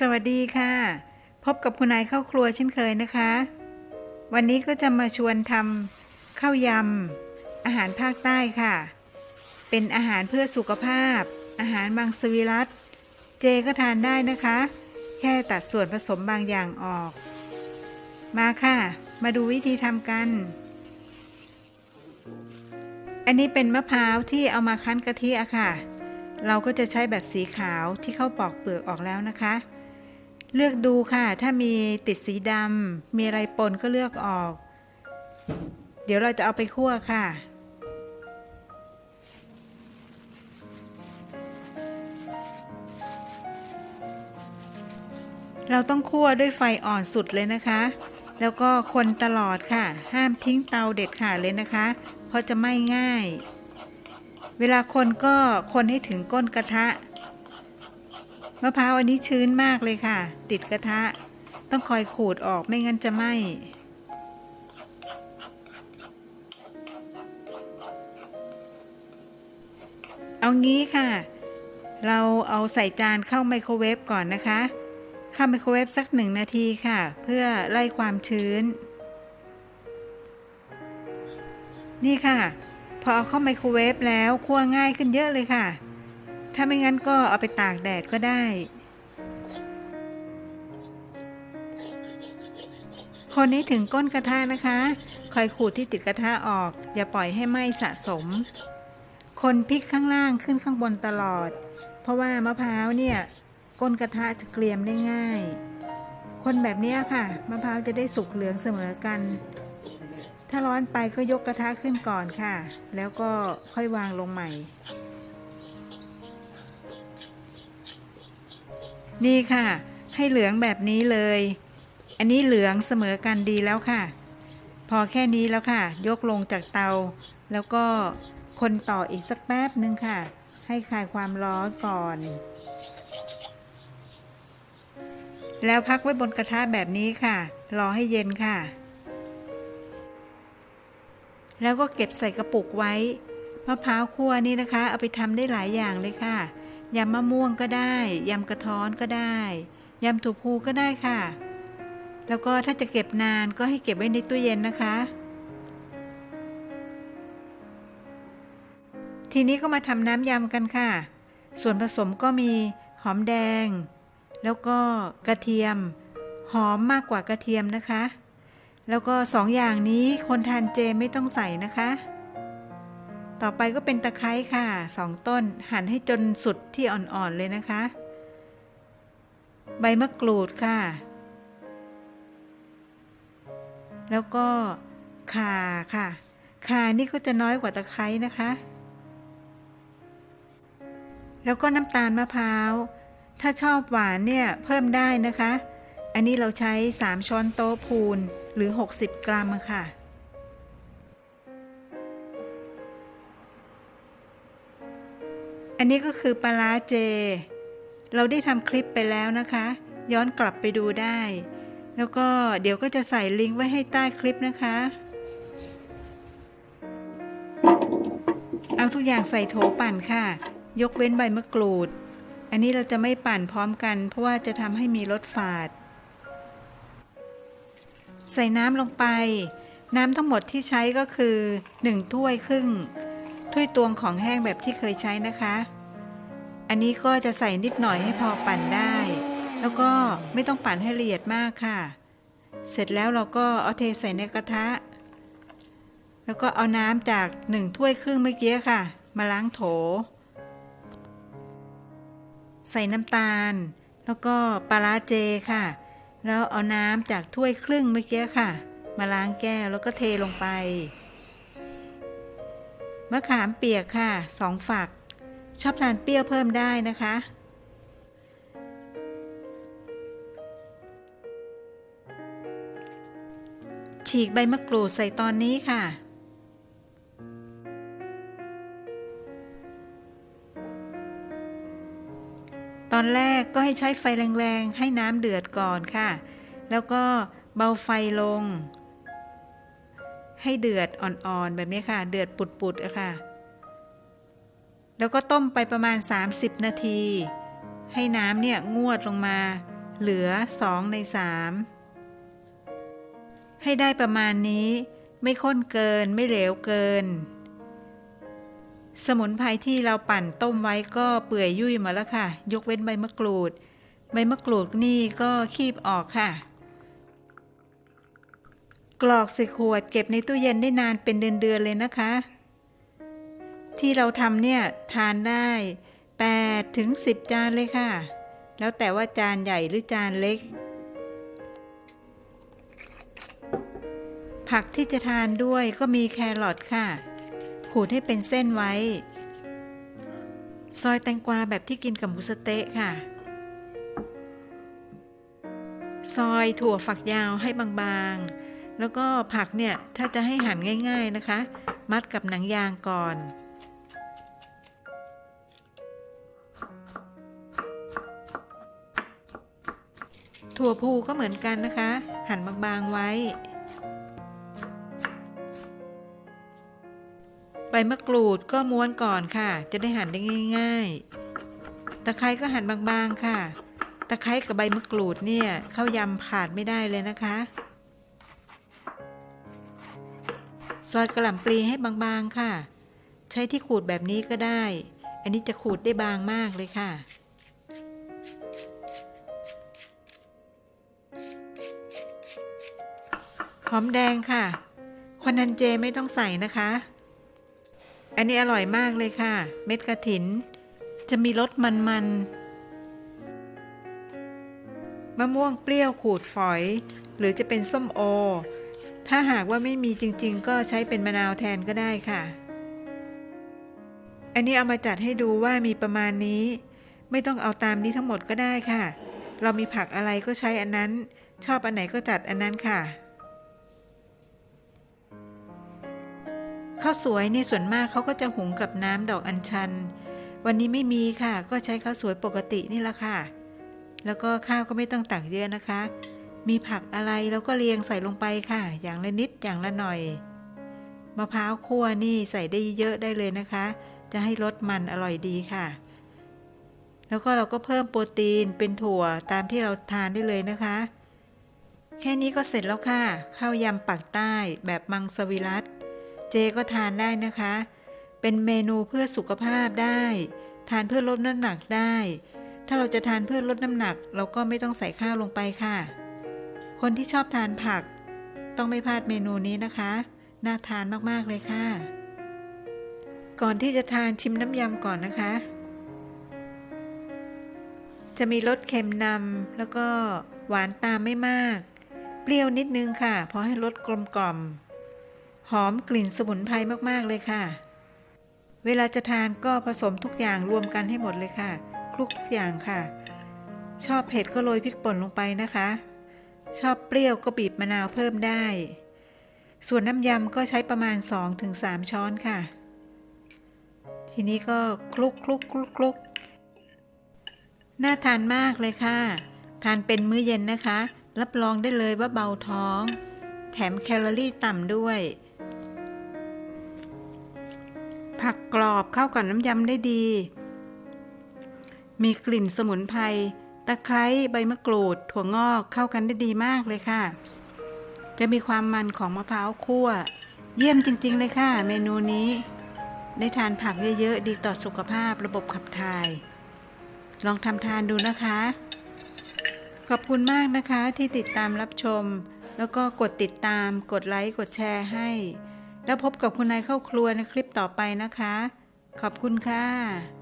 สวัสดีค่ะ พบกับคุณนายข้าวครัวเช่นเคยนะคะ วันนี้ก็จะมาชวนทำข้าวยำ อาหารภาคใต้ค่ะ เป็นอาหารเพื่อสุขภาพ อาหารบางสวิรัตเจก็ทานได้นะคะ แค่ตัดส่วนผสมบางอย่างออก มาค่ะ มาดูวิธีทำกัน อันนี้เป็นมะพร้าวที่เอามาคั้นกะทิอะค่ะเราก็จะใช้แบบสีขาวที่เข้าปอกเปลือกออกแล้วนะคะ เลือกดูค่ะ ถ้ามีติดสีดำมีอะไรปนก็เลือกออก เดี๋ยวเราจะเอาไปคั่วค่ะ เราต้องคั่วด้วยไฟอ่อนสุดเลยนะคะ แล้วก็คนตลอดค่ะ ห้ามทิ้งเตาเด็ดขาดเลยนะคะ เพราะจะไหม้ง่าย เวลาคนก็คนให้ถึงก้นกระทะ มะพร้าวอันนี้ชื้นมากเลยค่ะ ติดกระทะ ต้องคอยขูดออกไม่งั้นจะไหม้เอางี้ค่ะ เราเอาใส่จานเข้าไมโครเวฟก่อนนะคะ เข้าไมโครเวฟสักหนึ่งนาทีค่ะ เพื่อไล่ความชื้น นี่ค่ะ พอเอาเข้าไมโครเวฟแล้วคั่วง่ายขึ้นเยอะเลยค่ะ ถ้าไม่งั้นก็เอาไปตากแดดก็ได้ คนนี้ถึงก้นกระทะนะคะ คอยขูดที่ติดกระทะออก อย่าปล่อยให้ไหม้สะสม คนพลิกข้างล่างขึ้นข้างบนตลอด เพราะว่ามะพร้าวเนี่ย ก้นกระทะจะเกรียมได้ง่าย คนแบบนี้ค่ะ มะพร้าวจะได้สุกเหลืองเสมอกันถ้าร้อนไปก็ยกกระทะขึ้นก่อนค่ะ แล้วก็ค่อยวางลงใหม่ นี่ค่ะ ให้เหลืองแบบนี้เลย อันนี้เหลืองเสมอกันดีแล้วค่ะ พอแค่นี้แล้วค่ะ ยกลงจากเตา แล้วก็คนต่ออีกสักแป๊บนึงค่ะ ให้คลายความร้อนก่อน แล้วพักไว้บนกระทะแบบนี้ค่ะ รอให้เย็นค่ะ แล้วก็เก็บใส่กระปุกไว้มะพร้าวคั่วนี่นะคะ เอาไปทำได้หลายอย่างเลยค่ะ ยำมะม่วงก็ได้ ยำกระท้อนก็ได้ ยำถั่วพูก็ได้ค่ะ แล้วก็ถ้าจะเก็บนานก็ให้เก็บไว้ในตู้เย็นนะคะ ทีนี้ก็มาทำน้ำยำกันค่ะ ส่วนผสมก็มีหอมแดง แล้วก็กระเทียม หอมมากกว่ากระเทียมนะคะ แล้วก็สองอย่างนี้คนทานเจไม่ต้องใส่นะคะ ต่อไปก็เป็นตะไคร้ค่ะสองต้นหั่นให้จนสุดที่อ่อนๆเลยนะคะ ใบมะกรูดค่ะ แล้วก็ข่าค่ะข่านี่ก็จะน้อยกว่าตะไคร้นะคะ แล้วก็น้ำตาลมะพร้าว ถ้าชอบหวานเนี่ยเพิ่มได้นะคะ อันนี้เราใช้ 3 ช้อนโต๊ะพูนหรือ 60 กรัมค่ะ อันนี้ก็คือปลาร้าเจ เราได้ทำคลิปไปแล้วนะคะ ย้อนกลับไปดูได้ แล้วก็เดี๋ยวก็จะใส่ลิงก์ไว้ให้ใต้คลิปนะคะ เอาทุกอย่างใส่โถปั่นค่ะ ยกเว้นใบมะกรูด อันนี้เราจะไม่ปั่นพร้อมกัน เพราะว่าจะทำให้มีรสฝาด ใส่น้ำลงไป น้ำทั้งหมดที่ใช้ก็คือ 1 ถ้วยครึ่งถ้วยตวงของแห้งแบบที่เคยใช้นะคะ อันนี้ก็จะใส่นิดหน่อยให้พอปั่นได้ แล้วก็ไม่ต้องปั่นให้ละเอียดมากค่ะ เสร็จแล้วเราก็เอาเทใส่ในกระทะ แล้วก็เอาน้ำจากหนึ่งถ้วยครึ่งเมื่อกี้ค่ะ มาล้างโถ ใส่น้ำตาล แล้วก็ปลาร้าเจค่ะ แล้วเอาน้ำจากถ้วยครึ่งเมื่อกี้ค่ะ มาล้างแก้วแล้วก็เทลงไปมะขามเปียกค่ะสองฝัก ชอบทานเปรี้ยวเพิ่มได้นะคะ ฉีกใบมะกรูดใส่ตอนนี้ค่ะ ตอนแรกก็ให้ใช้ไฟแรงๆ ให้น้ำเดือดก่อนค่ะ แล้วก็เบาไฟลง ให้เดือดอ่อนๆ แบบนี้ค่ะ เดือดปุดๆอะค่ะ แล้วก็ต้มไปประมาณ 30 นาที ให้น้ำเนี่ยงวดลงมา เหลือ 2 ใน 3 ให้ได้ประมาณนี้ ไม่ข้นเกินไม่เหลวเกิน สมุนไพรที่เราปั่นต้มไว้ก็เปื่อยยุ่ยหมาแล้วค่ะ ยกเว้นใบมะกรูด ใบมะกรูดนี่ก็คีบออกค่ะ กรอกใส่ขวดเก็บในตู้เย็นได้นานเป็นเดือนๆเลยนะคะ ที่เราทำเนี่ยทานได้8ถึง10 จานเลยค่ะ แล้วแต่ว่าจานใหญ่หรือจานเล็ก ผักที่จะทานด้วยก็มีแครอทค่ะ ขูดให้เป็นเส้นไว้ ซอยแตงกวาแบบที่กินกับหมูสเต๊ะค่ะ ซอยถั่วฝักยาวให้บางๆ แล้วก็ผักเนี่ย ถ้าจะให้หั่นง่าย ๆนะคะ มัดกับหนังยางก่อน ถั่วพูก็เหมือนกันนะคะ หั่นบางๆไว้ ใบมะกรูดก็ม้วนก่อนค่ะ จะได้หั่นได้ง่าย ๆ ตะไคร้ก็หั่นบางๆค่ะ ตะไคร้กับใบมะกรูดเนี่ยเข้ายำขาดไม่ได้เลยนะคะ ซอยกระหล่ำปลีให้บางๆค่ะ ใช้ที่ขูดแบบนี้ก็ได้ อันนี้จะขูดได้บางมากเลยค่ะ หอมแดงค่ะควันนันเจไม่ต้องใส่นะคะ อันนี้อร่อยมากเลยค่ะ เม็ดกระถิน จะมีรสมันๆมะม่วงเปรี้ยวขูดฝอย หรือจะเป็นส้มโอ ถ้าหากว่าไม่มีจริง ๆ ก็ใช้เป็นมะนาวแทนก็ได้ค่ะ อันนี้เอามาจัดให้ดูว่ามีประมาณนี้ ไม่ต้องเอาตามนี้ทั้งหมดก็ได้ค่ะ เรามีผักอะไรก็ใช้อันนั้น ชอบอันไหนก็จัดอันนั้นค่ะ ข้าวสวยในส่วนมากเขาก็จะหุงกับน้ำดอกอัญชัน วันนี้ไม่มีค่ะ ก็ใช้ข้าวสวยปกตินี่แหละค่ะ แล้วก็ข้าวก็ไม่ต้องตักเยอะนะคะ มีผักอะไรเราก็เรียงใส่ลงไปค่ะ อย่างละนิดอย่างละหน่อย มะพร้าวคั่วนี่ใส่ได้เยอะได้เลยนะคะ จะให้รสมันอร่อยดีค่ะ แล้วก็เราก็เพิ่มโปรตีนเป็นถั่วตามที่เราทานได้เลยนะคะ แค่นี้ก็เสร็จแล้วค่ะข้าวยำปักใต้แบบมังสวิรัต เจก็ทานได้นะคะ เป็นเมนูเพื่อสุขภาพได้ ทานเพื่อลดน้ำหนักได้ ถ้าเราจะทานเพื่อลดน้ำหนัก เราก็ไม่ต้องใส่ข้าวลงไปค่ะ คนที่ชอบทานผัก ต้องไม่พลาดเมนูนี้นะคะ น่าทานมากๆเลยค่ะ ก่อนที่จะทานชิมน้ำยำก่อนนะคะ จะมีรสเค็มนำแล้วก็หวานตามไม่มาก เปรี้ยวนิดนึงค่ะพราะให้รสกลมกล่อม หอมกลิ่นสมุนไพรมากๆเลยค่ะ เวลาจะทานก็ผสมทุกอย่างรวมกันให้หมดเลยค่ะ คลุกทุกอย่างค่ะ ชอบเผ็ดก็โรยพริกป่นลงไปนะคะ ชอบเปรี้ยวก็บีบมะนาวเพิ่มได้ ส่วนน้ำยำก็ใช้ประมาณ 2-3 ช้อนค่ะ ทีนี้ก็คลุกคลุกคลุกคลุกน่าทานมากเลยค่ะ ทานเป็นมื้อเย็นนะคะ รับรองได้เลยว่าเบาท้อง แถมแคลอรี่ต่ำด้วย ผักกรอบเข้ากับน้ำยำได้ดี มีกลิ่นสมุนไพรตะไคร้ใบมะกรูด ถั่วงอกเข้ากันได้ดีมากเลยค่ะ จะมีความมันของมะพร้าวคั่ว เยี่ยมจริง ๆ เลยค่ะ เมนูนี้ ได้ทานผักเยอะๆ ดีต่อสุขภาพระบบขับถ่าย ลองทำทานดูนะคะ ขอบคุณมากนะคะที่ติดตามรับชม แล้วก็กดติดตาม กดไลค์ กดแชร์ให้ แล้วพบกับคุณนายเข้าครัวในคลิปต่อไปนะคะ ขอบคุณค่ะ